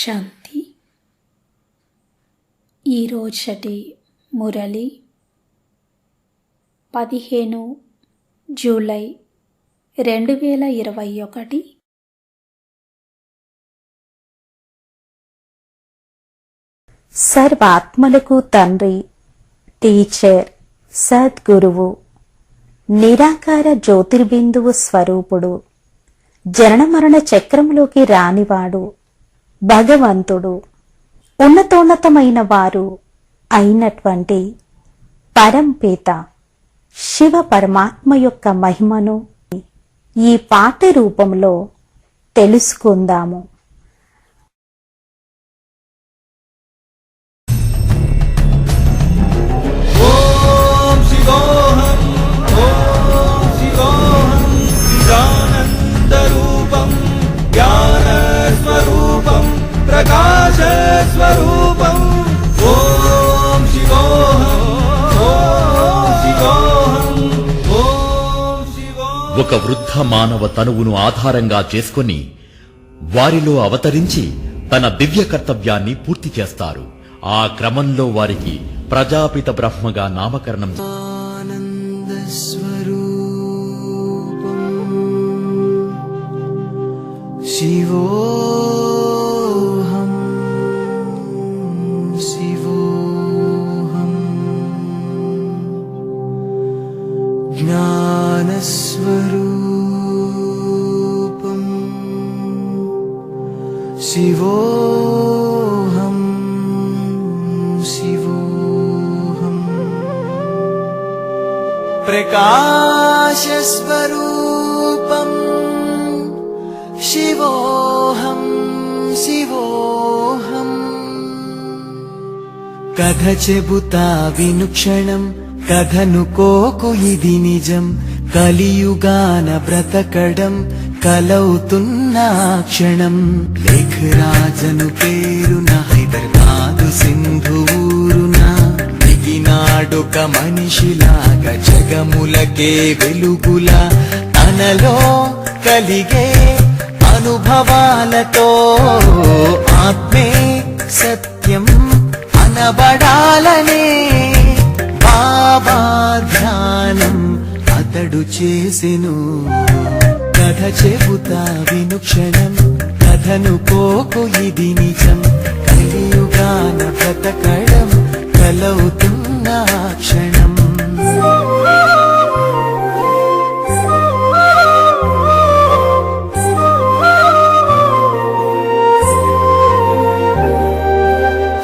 శాంతి. ఈరోజటి మురళి పదిహేను జూలై రెండు వేల ఇరవై ఒకటి. సర్వాత్మలకు తండ్రి టీచర్ సద్గురువు నిరాకార జ్యోతిర్బిందువు స్వరూపుడు జనన మరణ చక్రంలోకి రానివాడు. భగవంతుడు ఉన్నతోన్నతమైన వారు అయినటువంటి పరంపేత శివ పరమాత్మ యొక్క మహిమను ఈ పాట రూపంలో తెలుసుకుందాము. ఒక వృద్ధ మానవ తనువును ఆధారంగా చేసుకుని వారిలో అవతరించి తన దివ్య కర్తవ్యాన్ని పూర్తి చేస్తారు. ఆ క్రమంలో వారికి ప్రజాపిత బ్రహ్మగా నామకరణం శివో शिवोऽहं शिवोऽहम् प्रकाशस्वरूपम् शिवोऽहं शिवोऽहम् कथचबुता विनुक्षणम् कथ नु को निजम् कलियुगान व्रतकडम् కలవుతున్న క్షణం లేఖ రాజను పేరున హైదరాబాదు సింధూరున దిగినాడొక మనిషిలాగా జగములకే వెలుగుల తనలో కలిగే అనుభవాలతో ఆత్మే సత్యం అనబడాలనే బాబా ధ్యానం అతడు చేసెను. కథ చెబుతా వినుక్షణం కథను కోకు ఇది నిజం. కలియుగాన బ్రతకడం కలవుతున్న క్షణం.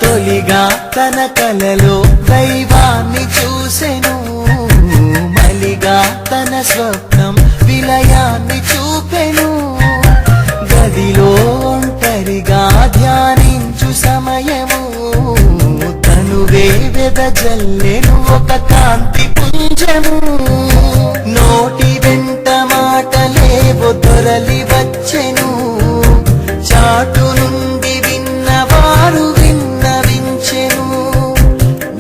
తొలిగా తన కలలో దైవాన్ని చూసెను మలిగా తన స్వప్న తనువే వెదజల్లెను ఒక కాంతి పుంజము. నోటి వెంట మాటలేవో దొరలి వచ్చెను. చాటు నుండి విన్నవారు విన్నవించెను.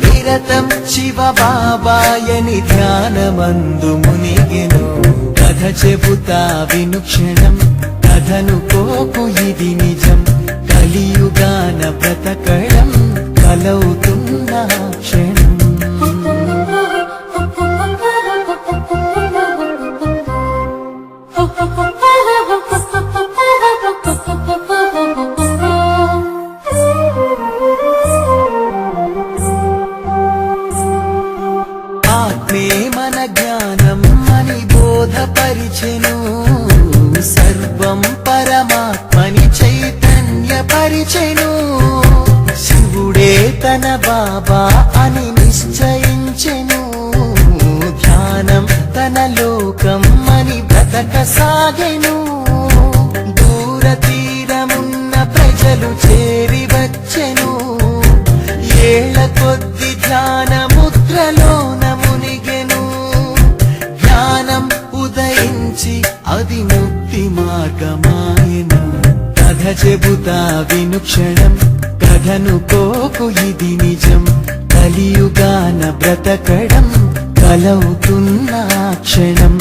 నిరతం శివ బాబాయని ధ్యానమందు మునిగెను. కథ చెబుతా విను క్షణం కథను కోకు ఇది నిజం. కలియుగాన బ్రతకడం తన బాబా అని నిశ్చయించెను. ధ్యానం తన లోకం అని బ్రతక సాగెను దూర తీరమున్న ప్రజలు చేరి వచ్చెను. ఏళ్ళ కొద్ది ధ్యాన ముద్రలోన మునిగెను జ్ఞానం ఉదయించి అది ముక్తి మార్గమాయను. కథ చెబుతా వినుక్షణం కాదనుకోకు ఇది నిజం కలియుగాన బ్రతకడం కలవుతున్న క్షణం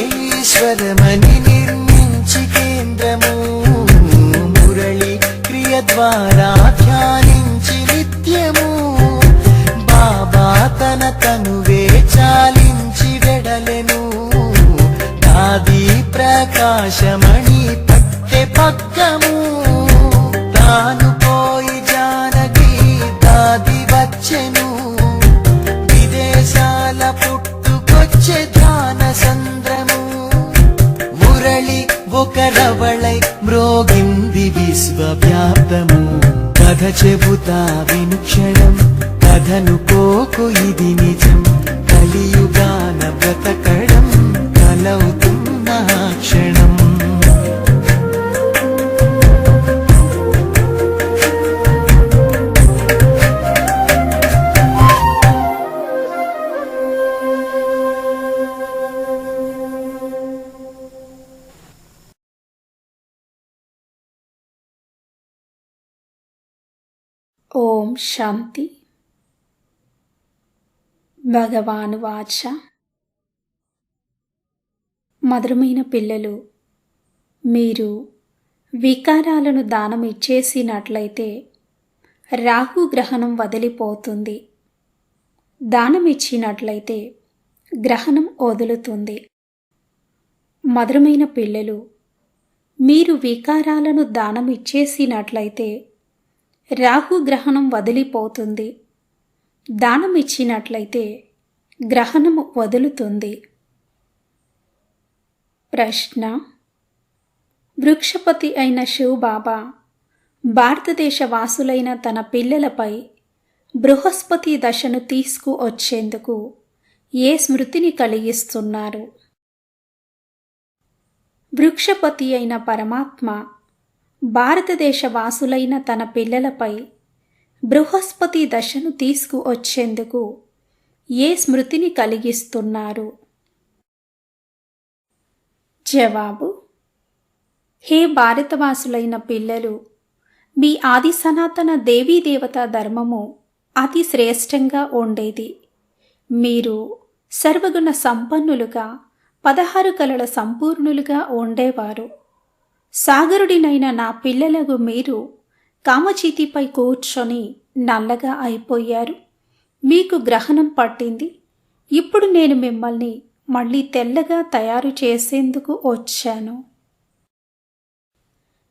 ఇహమేశ్వరమని నిర్మించి కేంద్రము మురళి క్రియ ద్వారా ధ్యాని బాబా తన తనువే చాలించి వెడలెను. నాది ప్రకాశమణి పట్టె పక్కము. తాను పోయి జానకి దాది వచ్చెను. విదేశాల పుట్టుకొచ్చే ధ్యాన సంద్రము. మురళి ఒక రవళై మ్రోగింది విశ్వవ్యాప్తము. కథ చెబుతా వినుక్షణం కథను పోకు ఇది నిజం. కలియుగాన బ్రతకడం కలవుతున్న క్షణం. ఓం శాంతి. భగవాను వాచ. మధురమైన పిల్లలు మీరు వికారాలను దానం ఇచ్చేసినట్లయితే రాహు గ్రహణం వదిలిపోతుంది. దానం ఇచ్చినట్లయితే గ్రహణం వదులుతుంది. మధురమైన పిల్లలు మీరు వికారాలను దానం ఇచ్చేసినట్లయితే రాహు గ్రహణం వదిలిపోతుంది. దానం ఇచ్చినట్లయితే గ్రహణము వదులుతుంది. ప్రశ్న. వృక్షపతి అయిన శివబాబా భారతదేశ వాసులైన తన పిల్లలపై బృహస్పతి దశను తీసుకు వచ్చేందుకు ఏ స్మృతిని కలిగిస్తున్నారు? వృక్షపతి అయిన పరమాత్మ భారతదేశ వాసులైన తన పిల్లలపై బృహస్పతి దశను తీసుకువచ్చేందుకు ఏ స్మృతిని కలిగిస్తున్నారు? జవాబు హే భారతవాసులైన పిల్లలు మీ ఆది సనాతన దేవీ ధర్మము అతి శ్రేష్టంగా ఉండేది. మీరు సర్వగుణ సంపన్నులుగా పదహారు కలల సంపూర్ణులుగా ఉండేవారు. సాగరుడినైన నా పిల్లలకు మీరు కామచీతిపై కూర్చొని నల్లగా అయిపోయారు. మీకు గ్రహణం పట్టింది. ఇప్పుడు నేను మిమ్మల్ని మళ్ళీ తెల్లగా తయారు చేసేందుకు వచ్చాను.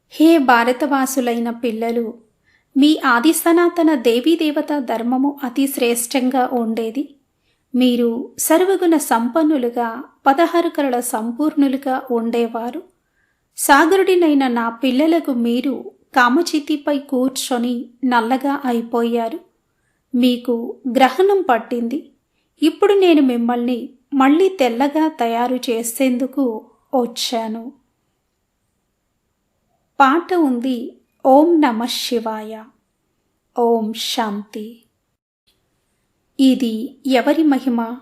హే భారతవాసులైన పిల్లలు మీ ఆది సనాతన దేవీదేవత ధర్మము అతి శ్రేష్టంగా ఉండేది. మీరు సర్వగుణ సంపన్నులుగా పదహారు కలల సంపూర్ణులుగా ఉండేవారు. సాగరుడినైన నా పిల్లలకు మీరు కామచితిపై కూర్చొని నల్లగా అయిపోయారు. మీకు గ్రహణం పట్టింది. ఇప్పుడు నేను మిమ్మల్ని మళ్ళీ తెల్లగా తయారు చేసేందుకు వచ్చాను. పాట ఉంది ఓం నమ శివాయ. ఓం శాంతి. ఇది ఎవరి మహిమ?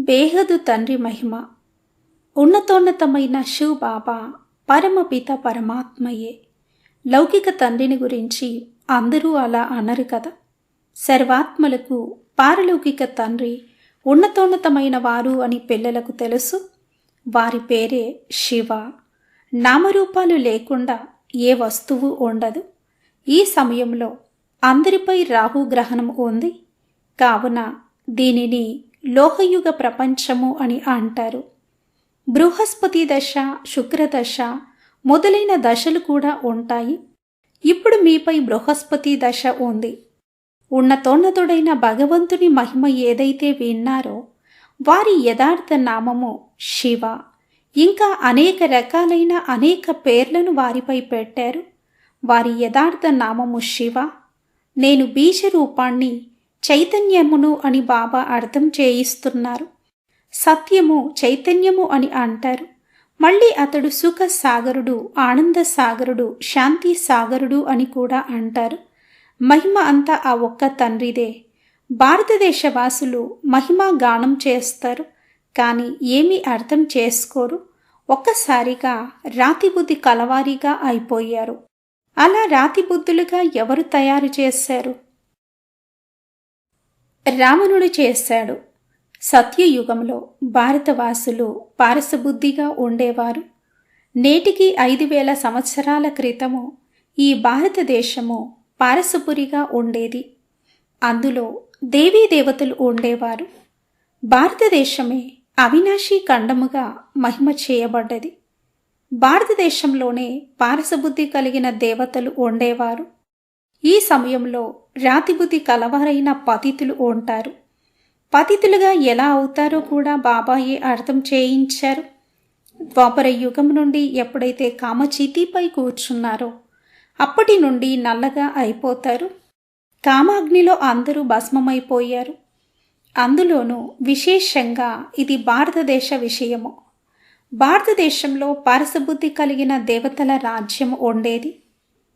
బేహదు తండ్రి మహిమ. ఉన్నతోన్నతమైన శివ బాబా పరమపిత పరమాత్మయే. లౌకిక తండ్రిని గురించి అందరూ అలా అనరు కదా. సర్వాత్మలకు పారలౌకిక తండ్రి ఉన్నతోన్నతమైన వారు అని పిల్లలకు తెలుసు. వారి పేరే శివ. నామరూపాలు లేకుండా ఏ వస్తువు ఉండదు. ఈ సమయంలో అందరిపై రాహు గ్రహణం ఉంది. కావున దీనిని లోహయుగ ప్రపంచము అని అంటారు. బృహస్పతి దశ శుక్రదశ మొదలైన దశలు కూడా ఉంటాయి. ఇప్పుడు మీపై బృహస్పతి దశ ఉంది. ఉన్నతోన్నతుడైన భగవంతుని మహిమ ఏదైతే విన్నారో వారి యథార్థ నామము శివ. ఇంకా అనేక రకాలైన అనేక పేర్లను వారిపై పెట్టారు. వారి యథార్థ నామము శివ. నేను బీజ రూపాన్ని చైతన్యమును అని బాబా అర్థం చేయిస్తున్నారు. సత్యము చైతన్యము అని అంటారు. మళ్ళీ అతడు సుఖ సాగరుడు ఆనంద సాగరుడు శాంతి సాగరుడు అని కూడా అంటారు. మహిమ అంతా ఆ ఒక్క తండ్రిదే. భారతదేశ వాసులు మహిమ గానం చేస్తారు కానీ ఏమీ అర్థం చేసుకోరు. ఒక్కసారిగా రాతి బుద్ధి అయిపోయారు. అలా రాతిబుద్ధులుగా ఎవరు తయారు చేశారు? రావణుడు చేశాడు. సత్యయుగంలో భారతవాసులు పారసబుద్ధిగా ఉండేవారు. నేటికి ఐదు వేల సంవత్సరాల క్రితము ఈ భారతదేశము పారసపురిగా ఉండేది. అందులో దేవీ దేవతలు ఉండేవారు. భారతదేశమే అవినాశీ ఖండముగా మహిమ చేయబడ్డది. భారతదేశంలోనే పారసబుద్ధి కలిగిన దేవతలు ఉండేవారు. ఈ సమయంలో రాతిబుద్ధి కలవారైన పతితులు ఉంటారు. పతితులుగా ఎలా అవుతారో కూడా బాబాయే అర్థం చేయించారు. ద్వాపర యుగం నుండి ఎప్పుడైతే కామచీతిపై కూర్చున్నారో అప్పటి నుండి నల్లగా అయిపోతారు. కామాగ్నిలో అందరూ భస్మమైపోయారు. అందులోనూ విశేషంగా ఇది భారతదేశ విషయము. భారతదేశంలో పారసబుద్ధి కలిగిన దేవతల రాజ్యం ఉండేది.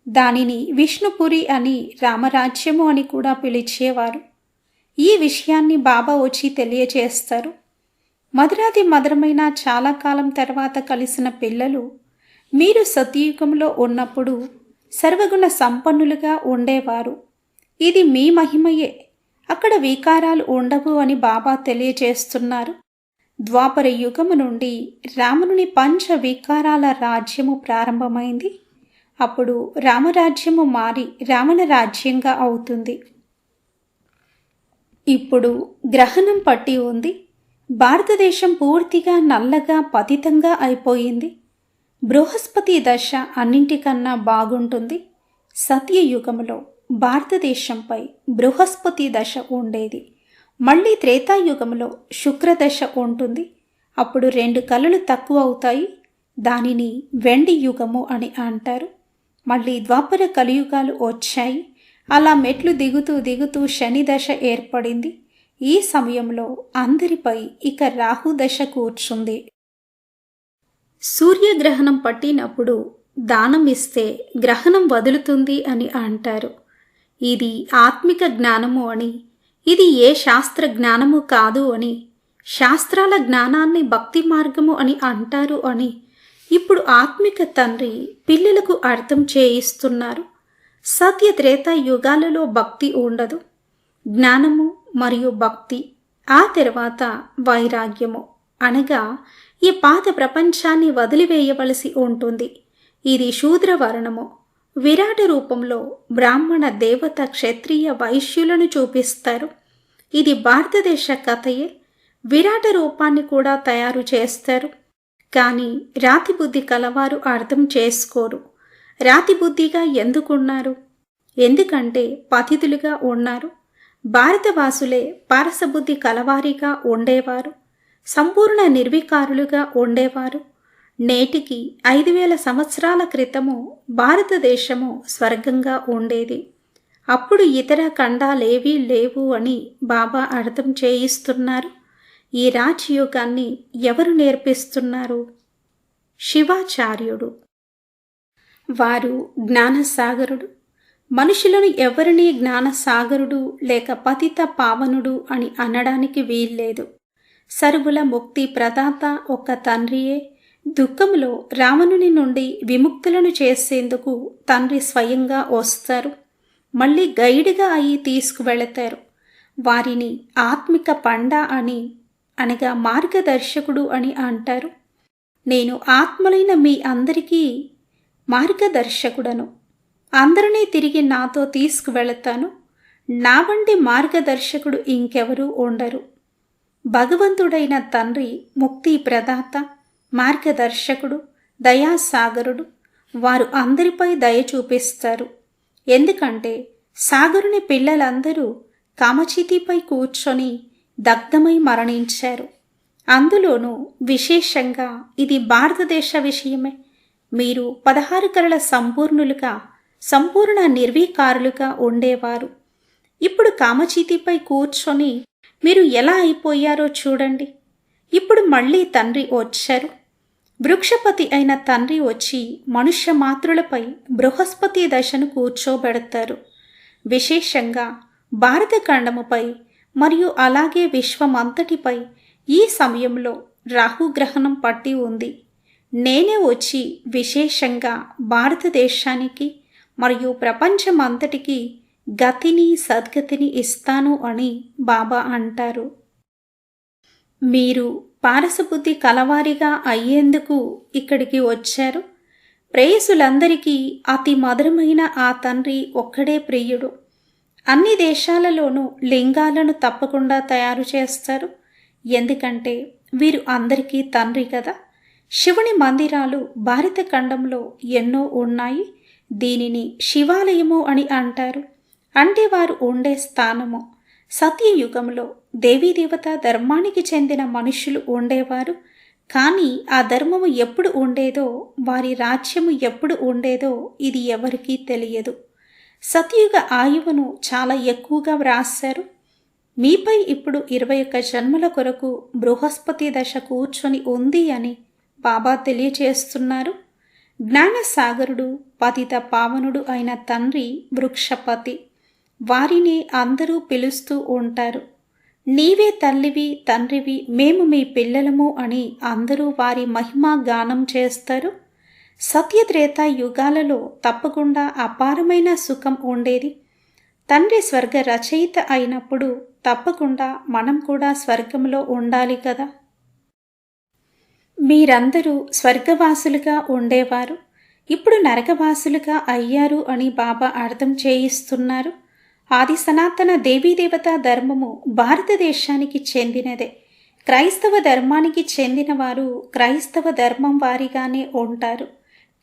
దానిని విష్ణుపురి అని రామరాజ్యము అని కూడా పిలిచేవారు. ఈ విషయాన్ని బాబా వచ్చి తెలియజేస్తారు మధురాది మధురమైన చాలా కాలం తర్వాత కలిసిన పిల్లలు మీరు సతయుగంలో ఉన్నప్పుడు సర్వగుణ సంపన్నులుగా ఉండేవారు. ఇది మీ మహిమయే. అక్కడ వికారాలు ఉండవు అని బాబా తెలియజేస్తున్నారు ద్వాపర యుగము నుండి రాముని పంచ వికారాల రాజ్యము ప్రారంభమైంది. అప్పుడు రామరాజ్యము మారి రావణ రాజ్యంగా అవుతుంది. ఇప్పుడు గ్రహణం పట్టి ఉంది. భారతదేశం పూర్తిగా నల్లగా పతితంగా అయిపోయింది. బృహస్పతి దశ అన్నింటికన్నా బాగుంటుంది. సత్యయుగంలో భారతదేశంపై బృహస్పతి దశ ఉండేది. మళ్ళీ త్రేతాయుగంలో శుక్రదశ ఉంటుంది. అప్పుడు రెండు కళలు తక్కువ అవుతాయి. దానిని వెండి యుగము అని అంటారు. మళ్ళీ ద్వాపర కలియుగాలు వచ్చాయి. అలా మెట్లు దిగుతూ దిగుతూ శని దశ ఏర్పడింది. ఈ సమయంలో అందరిపై ఇక రాహు దశ కూర్చుంది. సూర్యగ్రహణం పట్టినప్పుడు దానం ఇస్తే గ్రహణం వదులుతుంది అని అంటారు. ఇది ఆత్మిక జ్ఞానము అని ఇది ఏ శాస్త్ర జ్ఞానము కాదు అని శాస్త్రాల జ్ఞానాన్ని భక్తి మార్గము అని అంటారు అని ఇప్పుడు ఆత్మిక తండ్రి పిల్లలకు అర్థం చేయిస్తున్నారు. సత్య త్రేత యుగాలలో భక్తి ఉండదు. జ్ఞానము మరియు భక్తి ఆ తర్వాత వైరాగ్యము అనగా ఈ పాత ప్రపంచాన్ని వదిలివేయవలసి ఉంటుంది. ఇది శూద్ర వర్ణము విరాట రూపంలో బ్రాహ్మణ దేవత క్షత్రియ వైశ్యులను చూపిస్తారు. ఇది భారతదేశ కథయే. విరాట రూపాన్ని కూడా తయారు చేస్తారు. కానీ రాతి బుద్ధి కలవారు అర్థం చేసుకోరు. రాతి బుద్ధిగా ఎందుకున్నారు? ఎందుకంటే పతితులుగా ఉన్నారు. భారతవాసులే పారసబుద్ధి కలవారిగా ఉండేవారు. సంపూర్ణ నిర్వికారులుగా ఉండేవారు. నేటికి ఐదు వేల సంవత్సరాల క్రితము భారతదేశము స్వర్గంగా ఉండేది. అప్పుడు ఇతర ఖండాలేవీ లేవు అని బాబా అర్థం చేయిస్తున్నారు. ఈ రాజయోగాన్ని ఎవరు నేర్పిస్తున్నారు? శివాచార్యుడు. వారు జ్ఞానసాగరుడు. మనుషులను ఎవరిని జ్ఞానసాగరుడు లేక పతిత పావనుడు అని అనడానికి వీల్లేదు. సరువుల ముక్తి ప్రదాత ఒక తండ్రియే. దుఃఖంలో రావణుని నుండి విముక్తులను చేసేందుకు తండ్రి స్వయంగా వస్తారు. మళ్ళీ గైడ్గా అయి తీసుకువెళతారు. వారిని ఆత్మిక పండ అని అనగా మార్గదర్శకుడు అని అంటారు. నేను ఆత్మలైన మీ అందరికీ మార్గదర్శకుడను. అందరినీ తిరిగి నాతో తీసుకువెళతాను. నా వంటి మార్గదర్శకుడు ఇంకెవరూ ఉండరు. భగవంతుడైన తండ్రి ముక్తి ప్రదాత మార్గదర్శకుడు దయాసాగరుడు. వారు అందరిపై దయ చూపిస్తారు. ఎందుకంటే సాగరుని పిల్లలందరూ కామచితిపై కూర్చొని దగ్ధమై మరణించారు. అందులోనూ విశేషంగా ఇది భారతదేశ విషయమే. మీరు పదహారు కరల సంపూర్ణులుగా సంపూర్ణ నిర్వీకారులుగా ఉండేవారు. ఇప్పుడు కామచీతిపై కూర్చొని మీరు ఎలా అయిపోయారో చూడండి. ఇప్పుడు మళ్ళీ తండ్రి వచ్చారు. వృక్షపతి అయిన తండ్రి వచ్చి మనుష్య మాతృలపై బృహస్పతి దశను కూర్చోబెడతారు. విశేషంగా భారతఖండముపై మరియు అలాగే విశ్వమంతటిపై ఈ సమయంలో రాహుగ్రహణం పట్టి ఉంది. నేనే వచ్చి విశేషంగా భారతదేశానికి మరియు ప్రపంచమంతటికి గతిని సద్గతిని ఇస్తాను అని బాబా అంటారు. మీరు పారసబుద్ధి కలవారిగా అయ్యేందుకు ఇక్కడికి వచ్చారు. ప్రేయసులందరికీ అతి మధురమైన ఆ తండ్రి ఒక్కడే ప్రియుడు. అన్ని దేశాలలోనూ లింగాలను తప్పకుండా తయారు చేస్తారు. ఎందుకంటే వీరు అందరికీ తండ్రి కదా. శివుని మందిరాలు భారత ఖండంలో ఎన్నో ఉన్నాయి. దీనిని శివాలయము అని అంటారు. అంటే వారు ఉండే స్థానము. సత్యయుగంలో దేవీదేవత ధర్మానికి చెందిన మనుషులు ఉండేవారు. కానీ ఆ ధర్మము ఎప్పుడు ఉండేదో వారి రాజ్యము ఎప్పుడు ఉండేదో ఇది ఎవరికీ తెలియదు. సత్యయుగ ఆయువును చాలా ఎక్కువగా వ్రాశారు. మీపై ఇప్పుడు ఇరవై ఒక్క జన్మల కొరకు బృహస్పతి దశ కూర్చొని ఉంది అని బాబా తెలియచేస్తున్నారు. జ్ఞానసాగరుడు పతిత పావనుడు అయిన తండ్రి వృక్షపతి. వారిని అందరూ పిలుస్తూ ఉంటారు. నీవే తల్లివి తండ్రివి మేము మీ పిల్లలము అని అందరూ వారి మహిమా గానం చేస్తారు. సత్యత్రేత యుగాలలో తప్పకుండా అపారమైన సుఖం ఉండేది. తండ్రి స్వర్గ రచయిత అయినప్పుడు తప్పకుండా మనం కూడా స్వర్గంలో ఉండాలి కదా. మీరందరూ స్వర్గవాసులుగా ఉండేవారు. ఇప్పుడు నరకవాసులుగా అయ్యారు అని బాబా అర్థం చేయిస్తున్నారు. ఆది సనాతన దేవీదేవతా ధర్మము భారతదేశానికి చెందినదే. క్రైస్తవ ధర్మానికి చెందిన వారు క్రైస్తవ ధర్మం వారిగానే ఉంటారు.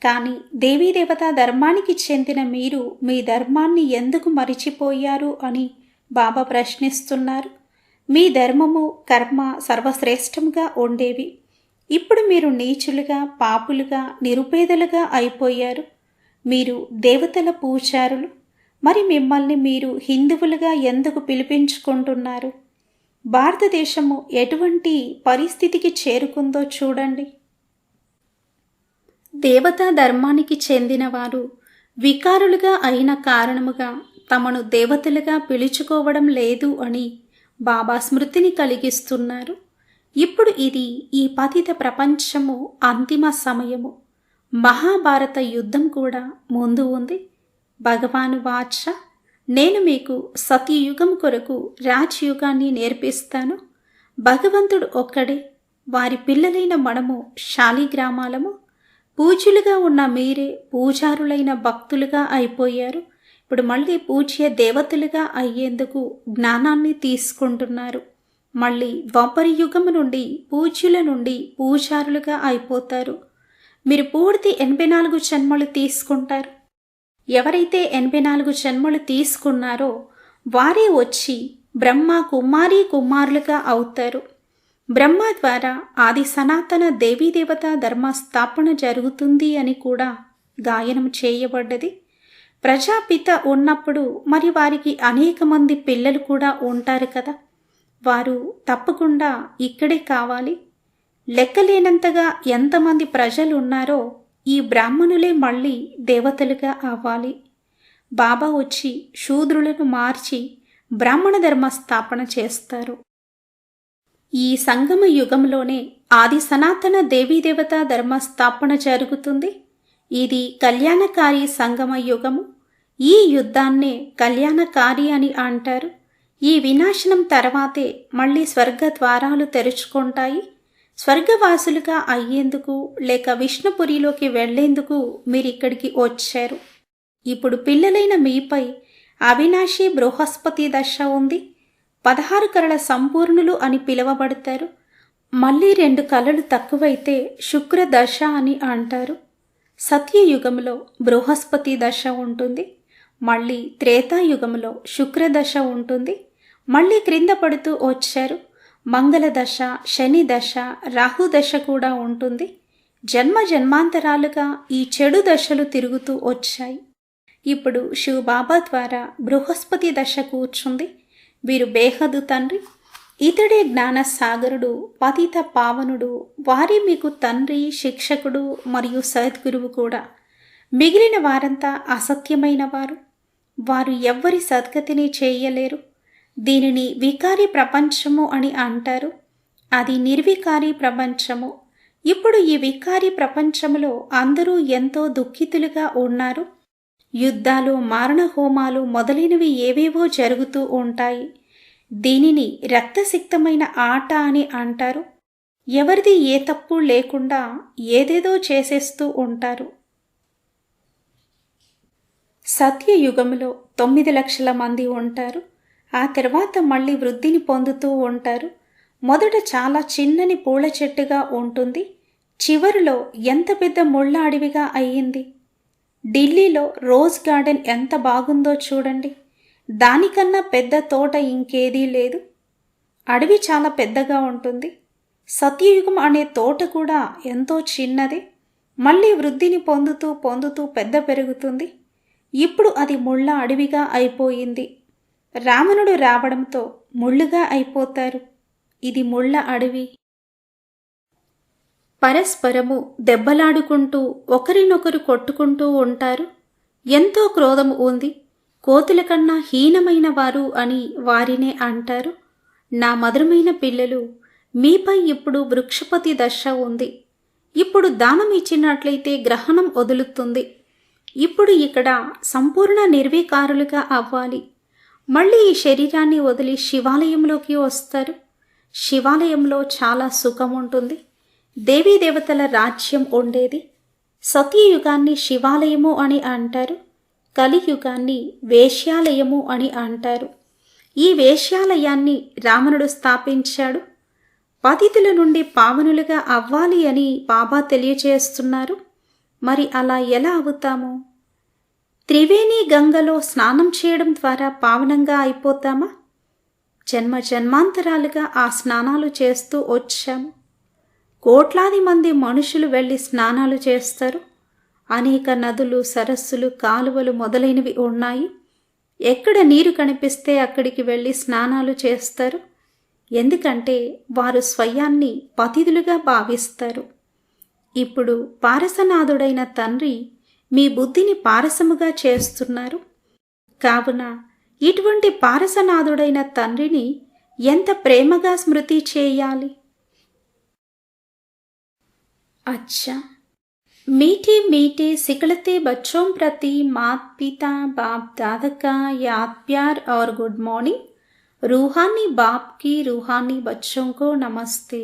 కానీ దేవీదేవతా ధర్మానికి చెందిన మీరు మీ ధర్మాన్ని ఎందుకు మరిచిపోయారు అని బాబా ప్రశ్నిస్తున్నారు. మీ ధర్మము కర్మ సర్వశ్రేష్టంగా ఉండేవి. ఇప్పుడు మీరు నీచులుగా పాపులుగా నిరుపేదలుగా అయిపోయారు. మీరు దేవతల పూజారులు. మరి మిమ్మల్ని మీరు హిందువులుగా ఎందుకు పిలిపించుకుంటున్నారు? భారతదేశము ఎటువంటి పరిస్థితికి చేరుకుందో చూడండి. దేవతా ధర్మానికి చెందినవారు వికారులుగా అయిన కారణముగా తమను దేవతలుగా పిలుచుకోవడం లేదు అని బాబా స్మృతిని కలిగిస్తున్నారు. ఇప్పుడు ఇది ఈ పతిత ప్రపంచము అంతిమ సమయము. మహాభారత యుద్ధం కూడా ముందు ఉంది. భగవాను వాచ నేను మీకు సతయుగం కొరకు రాజయుగాన్ని నేర్పిస్తాను. భగవంతుడు ఒక్కడే వారి పిల్లలైన మనము శాలిగ్రామాలము పూజ్యులుగా ఉన్న మీరే పూజారులైన భక్తులుగా అయిపోయారు. ఇప్పుడు మళ్ళీ పూజ్య దేవతలుగా అయ్యేందుకు జ్ఞానాన్ని తీసుకుంటున్నారు. మళ్ళీ ద్వాపర యుగము నుండి పూజ్యుల నుండి పూజారులుగా అయిపోతారు. మీరు పూర్తి ఎనభై నాలుగు జన్మలు తీసుకుంటారు. ఎవరైతే ఎనభై నాలుగు జన్మలు తీసుకున్నారో వారే వచ్చి బ్రహ్మ కుమారి కుమారులుగా అవుతారు. బ్రహ్మ ద్వారా ఆది సనాతన దేవీదేవత ధర్మ స్థాపన జరుగుతుంది అని కూడా గాయనం చేయబడ్డది. ప్రజాపిత ఉన్నప్పుడు మరి వారికి అనేక మంది పిల్లలు కూడా ఉంటారు కదా. వారు తప్పకుండా ఇక్కడే కావాలి. లెక్కలేనంతగా ఎంతమంది ప్రజలు ఉన్నారో ఈ బ్రాహ్మణులే మళ్ళీ దేవతలుగా అవ్వాలి. బాబా వచ్చి శూద్రులను మార్చి బ్రాహ్మణ ధర్మ స్థాపన చేస్తారు. ఈ సంగమ యుగంలోనే ఆది సనాతన దేవీదేవత ధర్మ స్థాపన జరుగుతుంది. ఇది కళ్యాణకారి సంగమ యుగము. ఈ యుద్ధాన్నే కళ్యాణకారి అని అంటారు. ఈ వినాశనం తర్వాతే మళ్ళీ స్వర్గ ద్వారాలు తెరుచుకుంటాయి. స్వర్గవాసులుగా అయ్యేందుకు లేక విష్ణుపురిలోకి వెళ్ళేందుకు మీరు ఇక్కడికి వచ్చారు. ఇప్పుడు పిల్లలైన మీపై అవినాశి బృహస్పతి దశ ఉంది. పదహారు కళల సంపూర్ణులు అని పిలువబడతారు. మళ్ళీ రెండు కళలు తక్కువైతే శుక్ర దశ అని అంటారు. సత్యయుగంలో బృహస్పతి దశ ఉంటుంది. మళ్ళీ త్రేతాయుగంలో శుక్రదశ ఉంటుంది. మళ్ళీ క్రింద పడుతూ వచ్చారు. మంగళ దశ శని దశ రాహు దశ కూడా ఉంటుంది. జన్మ జన్మాంతరాలుగా ఈ చెడు దశలు తిరుగుతూ వచ్చాయి. ఇప్పుడు శివబాబా ద్వారా బృహస్పతి దశ కూర్చుంది. వీరు బేహదు తండ్రి. ఇతడే జ్ఞానసాగరుడు పతిత పావనుడు వారి మీకు తండ్రి శిక్షకుడు మరియు సద్గురువు కూడా. మిగిలిన వారంతా అసత్యమైన వారు. వారు ఎవ్వరి సద్గతిని చేయలేరు. దీనిని వికారి ప్రపంచము అని అంటారు. అది నిర్వికారి ప్రపంచము. ఇప్పుడు ఈ వికారి ప్రపంచంలో అందరూ ఎంతో దుఃఖితులుగా ఉన్నారు. యుద్ధాలు మారణ హోమాలు మొదలైనవి ఏవేవో జరుగుతూ ఉంటాయి. దీనిని రక్తసిక్తమైన ఆట అని అంటారు. ఎవరిది ఏ తప్పు లేకుండా ఏదేదో చేసేస్తూ ఉంటారు. సత్యయుగంలో తొమ్మిది లక్షల మంది ఉంటారు. ఆ తర్వాత మళ్ళీ వృద్ధిని పొందుతూ ఉంటారు. మొదట చాలా చిన్నని పూల చెట్టుగా ఉంటుంది. చివరిలో ఎంత పెద్ద ముళ్ళ అడవిగా అయ్యింది? ఢిల్లీలో రోజ్ గార్డెన్ ఎంత బాగుందో చూడండి. దానికన్నా పెద్ద తోట ఇంకేదీ లేదు. అడవి చాలా పెద్దగా ఉంటుంది. సత్యయుగం అనే తోట కూడా ఎంతో చిన్నది. మళ్ళీ వృద్ధిని పొందుతూ పొందుతూ పెద్ద పెరుగుతుంది. ఇప్పుడు అది ముళ్ళ అడవిగా అయిపోయింది. రావణుడు రావడంతో ముళ్ళుగా అయిపోతారు. ఇది ముళ్ళ అడవి. పరస్పరము దెబ్బలాడుకుంటూ ఒకరినొకరు కొట్టుకుంటూ ఉంటారు. ఎంతో క్రోధము ఉంది కోతుల కన్నా హీనమైన వారు అని వారినే అంటారు. నా మధురమైన పిల్లలు మీపై ఇప్పుడు వృక్షపతి దశ ఉంది. ఇప్పుడు దానం ఇచ్చినట్లయితే గ్రహణం వదులుతుంది. ఇప్పుడు ఇక్కడ సంపూర్ణ నిర్వీకారులుగా అవ్వాలి. మళ్ళీ ఈ శరీరాన్ని వదిలి శివాలయంలోకి వస్తారు. శివాలయంలో చాలా సుఖం ఉంటుంది. దేవీ దేవతల రాజ్యం ఉండేది. సతీయుగాన్ని శివాలయము అని అంటారు. కలియుగాన్ని వేశ్యాలయము అని అంటారు. ఈ వేశ్యాలయాన్ని రావణుడు స్థాపించాడు. పతితుల నుండి పావనులుగా అవ్వాలి అని బాబా తెలియచేస్తున్నారు. మరి అలా ఎలా అవుతాము? త్రివేణి గంగలో స్నానం చేయడం ద్వారా పావనంగా అయిపోతామా? జన్మ జన్మాంతరాలుగా ఆ స్నానాలు చేస్తూ వచ్చాము కోట్లాది మంది మనుషులు వెళ్ళి స్నానాలు చేస్తారు. అనేక నదులు సరస్సులు కాలువలు మొదలైనవి ఉన్నాయి. ఎక్కడ నీరు కనిపిస్తే అక్కడికి వెళ్ళి స్నానాలు చేస్తారు. ఎందుకంటే వారు స్వయాన్ని పతిథులుగా భావిస్తారు. ఇప్పుడు పారసనాథుడైన తండ్రి మీ బుద్ధిని పారసముగా చేస్తున్నారు కావున ఇటువంటి పారసనాథుడైన తండ్రిని ఎంత ప్రేమగా స్మృతి చేయాలి अच्छा मीठे मीठे सिकलते बच्चों प्रति मात पिता बाप दादा का याद प्यार और गुड मॉर्निंग रूहानी बाप की रूहानी बच्चों को नमस्ते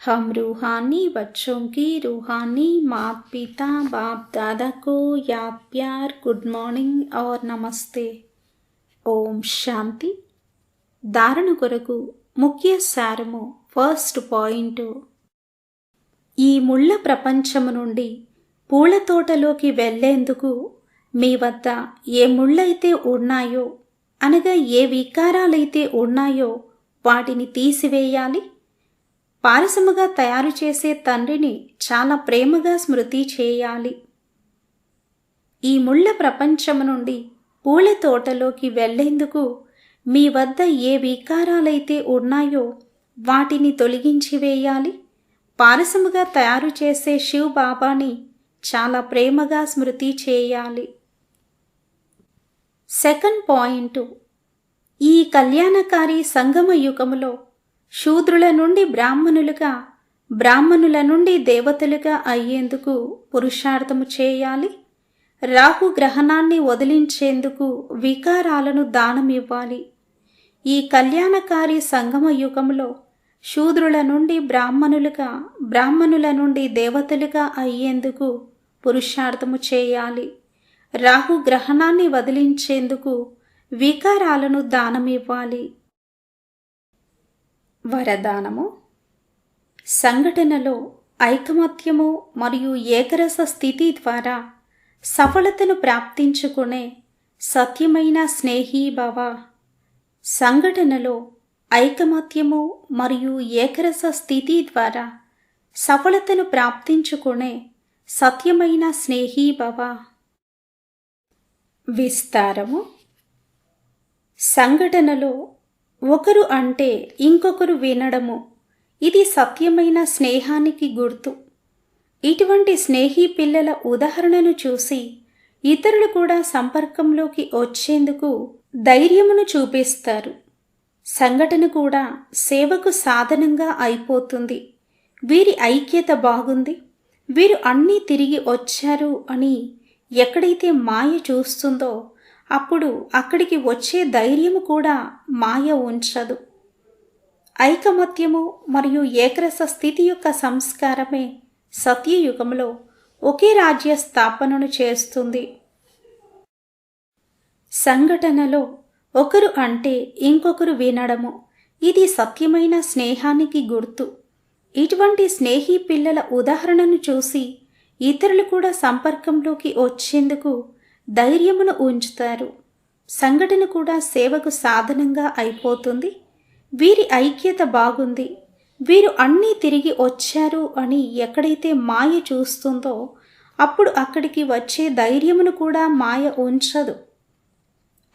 हम रूहानी बच्चों की रूहानी मात पिता बाप दादा को याद प्यार गुड मॉर्निंग और नमस्ते ఓం శాంతి ధారణ కొరకు ముఖ్య సారము ఫస్ట్ పాయింట్ ఈ ముళ్ళ ప్రపంచము నుండి పూల తోటలోకి వెళ్ళేందుకు మీ వద్ద ఏ ముళ్ళైతే ఉన్నాయో అనగా ఏ వికారాలైతే ఉన్నాయో వాటిని తీసివేయాలి పారసముగా తయారు చేసే తండ్రిని చాలా ప్రేమగా స్మృతి చేయాలి. ఈ ముళ్ళ ప్రపంచము నుండి పూల తోటలోకి వెళ్ళేందుకు మీ వద్ద ఏ వికారాలైతే ఉన్నాయో వాటిని తొలగించి వేయాలి. పారసముగా తయారు చేసే శివ్ బాబాని చాలా ప్రేమగా స్మృతి చేయాలి. సెకండ్ పాయింట్ ఈ కళ్యాణకారి సంగమ యుగములో శూద్రుల నుండి బ్రాహ్మణులుగా బ్రాహ్మణుల నుండి దేవతలుగా అయ్యేందుకు పురుషార్థము చేయాలి. రాహు గ్రహణాన్ని వదిలించేందుకు వికారాలను దానమివ్వాలి ఈ కళ్యాణకారి సంగమ యుగంలో శూద్రుల నుండి బ్రాహ్మణులుగా బ్రాహ్మణుల నుండి దేవతలుగా అయ్యేందుకు పురుషార్థము చేయాలి. రాహు గ్రహణాన్ని వదిలించేందుకు వికారాలను దానమివ్వాలి వరదానము. సంఘటనలో ఐకమత్యము మరియు ఏకరస స్థితి ద్వారా సఫలతను ప్రాప్తించుకునే సత్యమైన స్నేహీభవ సంఘటనలో ఐకమత్యము మరియు ఏకరస స్థితి ద్వారా సఫలతను ప్రాప్తించుకునే సత్యమైన స్నేహీభవ విస్తారము. సంఘటనలో ఒకరు అంటే ఇంకొకరు వినడము. ఇది సత్యమైన స్నేహానికి గుర్తు. ఇటువంటి స్నేహీ పిల్లల ఉదాహరణను చూసి ఇతరులు కూడా సంపర్కంలోకి వచ్చేందుకు ధైర్యమును చూపిస్తారు. సంఘటన కూడా సేవకు సాధనంగా అయిపోతుంది. వీరి ఐక్యత బాగుంది. వీరు అన్నీ తిరిగి వచ్చారు అని ఎక్కడైతే మాయ చూస్తుందో అప్పుడు అక్కడికి వచ్చే ధైర్యము కూడా మాయ ఉంచదు. ఐకమత్యము మరియు ఏకరస స్థితి యొక్క సంస్కారమే సత్యయుగంలో ఒకే రాజ్య స్థాపనను చేస్తుంది. సంఘటనలో ఒకరు అంటే ఇంకొకరు వినడము ఇది సత్యమైన స్నేహానికి గుర్తు. ఇటువంటి స్నేహి పిల్లల ఉదాహరణను చూసి ఇతరులు కూడా సంపర్కంలోకి వచ్చేందుకు ధైర్యమును ఉంచుతారు. సంఘటన కూడా సేవకు సాధనంగా అయిపోతుంది. వీరి ఐక్యత బాగుంది. వీరు అన్నీ తిరిగి వచ్చారు అని ఎక్కడైతే మాయ చూస్తుందో అప్పుడు అక్కడికి వచ్చే ధైర్యమును కూడా మాయ ఉంచదు.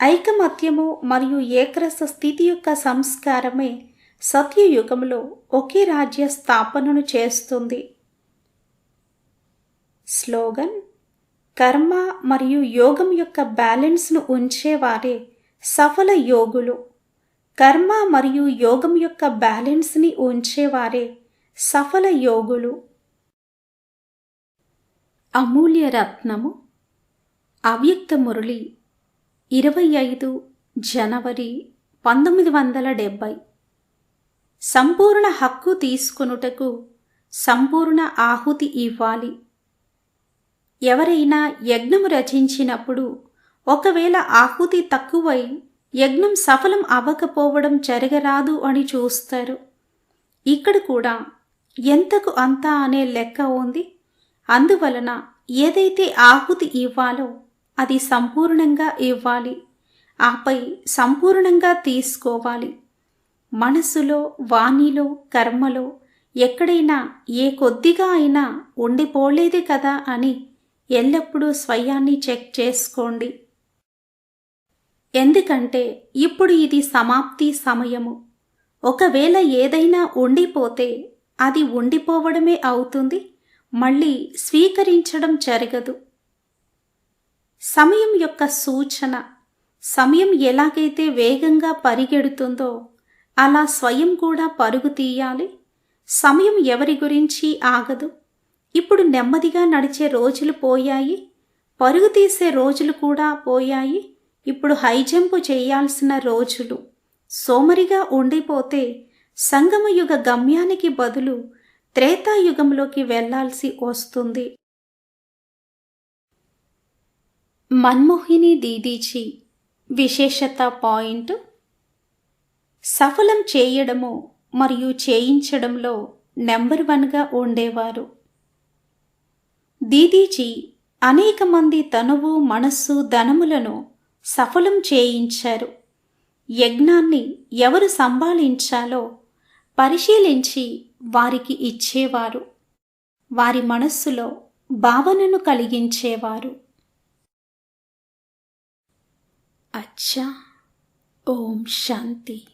ఐకమత్యము మరియు ఏకరస స్థితి యొక్క సంస్కారమే సత్యయుగంలో ఒకే రాజ్య స్థాపనను చేస్తుంది. స్లోగన్ కర్మ మరియు యోగం యొక్క బ్యాలెన్స్ను ఉంచేవారే సఫల యోగులు. కర్మ మరియు యోగం యొక్క బ్యాలెన్స్ని ఉంచేవారే సఫల యోగులు. అమూల్య రత్నము. అవ్యక్త మురళి. ఇరవై ఐదు జనవరి పంతొమ్మిది వందల డెబ్భై. సంపూర్ణ హక్కు తీసుకొనుటకు సంపూర్ణ ఆహుతి ఇవ్వాలి. ఎవరైనా యజ్ఞము రచించినప్పుడు ఒకవేళ ఆహుతి తక్కువై యజ్ఞం సఫలం అవ్వకపోవడం జరగరాదు అని చూస్తారు. ఇక్కడ కూడా ఎంతకు అంత అనే లెక్క ఉంది. అందువలన ఏదైతే ఆహుతి ఇవ్వాలో అది సంపూర్ణంగా ఇవ్వాలి. ఆపై సంపూర్ణంగా తీసుకోవాలి. మనసులో వాణిలో కర్మలో ఎక్కడైనా ఏ కొద్దిగా అయినా ఉండిపోలేదే కదా అని ఎల్లప్పుడూ స్వయాన్ని చెక్ చేసుకోండి. ఎందుకంటే ఇప్పుడు ఇది సమాప్తి సమయము. ఒకవేళ ఏదైనా ఉండిపోతే అది ఉండిపోవడమే అవుతుంది మళ్ళీ స్వీకరించడం జరగదు. సమయం యొక్క సూచన. సమయం ఎలాగైతే వేగంగా పరిగెడుతుందో అలా స్వయం కూడా పరుగు తీయాలి. సమయం ఎవరి గురించి ఆగదు. ఇప్పుడు నెమ్మదిగా నడిచే రోజులు పోయాయి. పరుగు తీసే రోజులు కూడా పోయాయి. ఇప్పుడు హై జంపు చేయాల్సిన రోజులు. సోమరిగా ఉండిపోతే సంగమయుగ గమ్యానికి బదులు త్రేతాయుగంలోకి వెళ్ళాల్సి వస్తుంది. మన్మోహిని దీదీజీ విశేషత పాయింట్. సఫలం చేయడము మరియు చేయించడంలో నెంబర్ వన్గా ఉండేవారు. దీదీజీ అనేక మంది తనువు మనస్సు ధనములను సఫలం చేయించారు. యజ్ఞాన్ని ఎవరు సంభాళించాలో పరిశీలించి వారికి ఇచ్చేవారు. వారి మనస్సులో భావనను కలిగించేవారు. అచ్చా ఓం శాంతి.